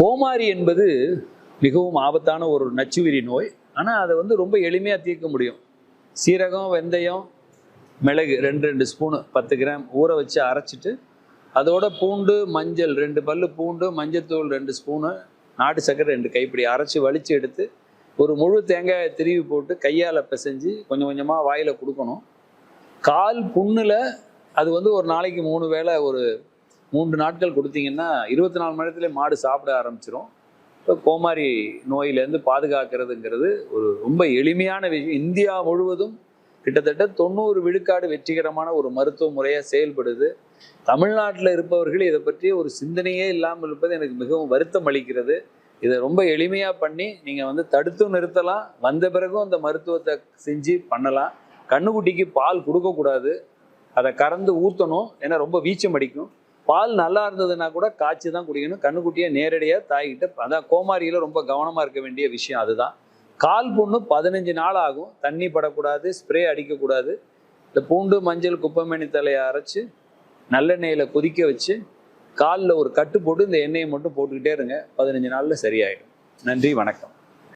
கோமாரி என்பது மிகவும் ஆபத்தான ஒரு நச்சுவிரி நோய். ஆனால் அதை வந்து ரொம்ப எளிமையாக தீர்க்க முடியும். சீரகம் வெந்தயம் மிளகு ரெண்டு ரெண்டு ஸ்பூனு பத்து கிராம் ஊற வச்சு அரைச்சிட்டு அதோட பூண்டு மஞ்சள் ரெண்டு பல்லு பூண்டு மஞ்சத்தூள் ரெண்டு ஸ்பூனு நாட்டு சக்கரை ரெண்டு கைப்பிடி அரைச்சி வலிச்சு எடுத்து ஒரு முழு தேங்காயை திருவி போட்டு கையால் பிசைஞ்சு கொஞ்சம் கொஞ்சமாக வாயில் கொடுக்கணும். கால் புண்ணில் அது வந்து ஒரு நாளைக்கு மூணு வேளை ஒரு மூன்று நாட்கள் கொடுத்தீங்கன்னா இருபத்தி நாலு மணி மாடு சாப்பிட ஆரம்பிச்சிரும். இப்போ கோமாரி நோயிலேருந்து பாதுகாக்கிறதுங்கிறது ஒரு ரொம்ப எளிமையான விஷயம். இந்தியா முழுவதும் கிட்டத்தட்ட தொண்ணூறு விழுக்காடு வெற்றிகரமான ஒரு மருத்துவ முறையாக செயல்படுது. தமிழ்நாட்டில் இருப்பவர்கள் இதை பற்றி ஒரு சிந்தனையே இல்லாமல் இருப்பது எனக்கு மிகவும் வருத்தம் அளிக்கிறது. இதை ரொம்ப எளிமையாக பண்ணி நீங்கள் வந்து தடுத்தும் நிறுத்தலாம். வந்த பிறகும் அந்த மருத்துவத்தை செஞ்சு பண்ணலாம். கண்ணுக்குட்டிக்கு பால் கொடுக்கக்கூடாது. அதை கறந்து ஊற்றணும் ஏன்னா ரொம்ப வீச்சம் அடிக்கும். பால் நல்லா இருந்ததுன்னா கூட காய்ச்சி தான் குடிக்கணும். கண்ணுக்குட்டியை நேரடியாக தாய்கிட்ட அதான் கோமாரியில் ரொம்ப கவனமாக இருக்க வேண்டிய விஷயம் அதுதான். கால் புண்ணு பதினஞ்சு நாள் ஆகும். தண்ணி படக்கூடாது ஸ்ப்ரே அடிக்கக்கூடாது. இந்த பூண்டு மஞ்சள் குப்பமணி தலையை அரைச்சி நல்லெண்ணெயில் கொதிக்க வச்சு காலில் ஒரு கட்டு போட்டு இந்த எண்ணெயை மட்டும் போட்டுக்கிட்டே இருங்க. பதினஞ்சு நாளில் சரியாயிடும். நன்றி வணக்கம்.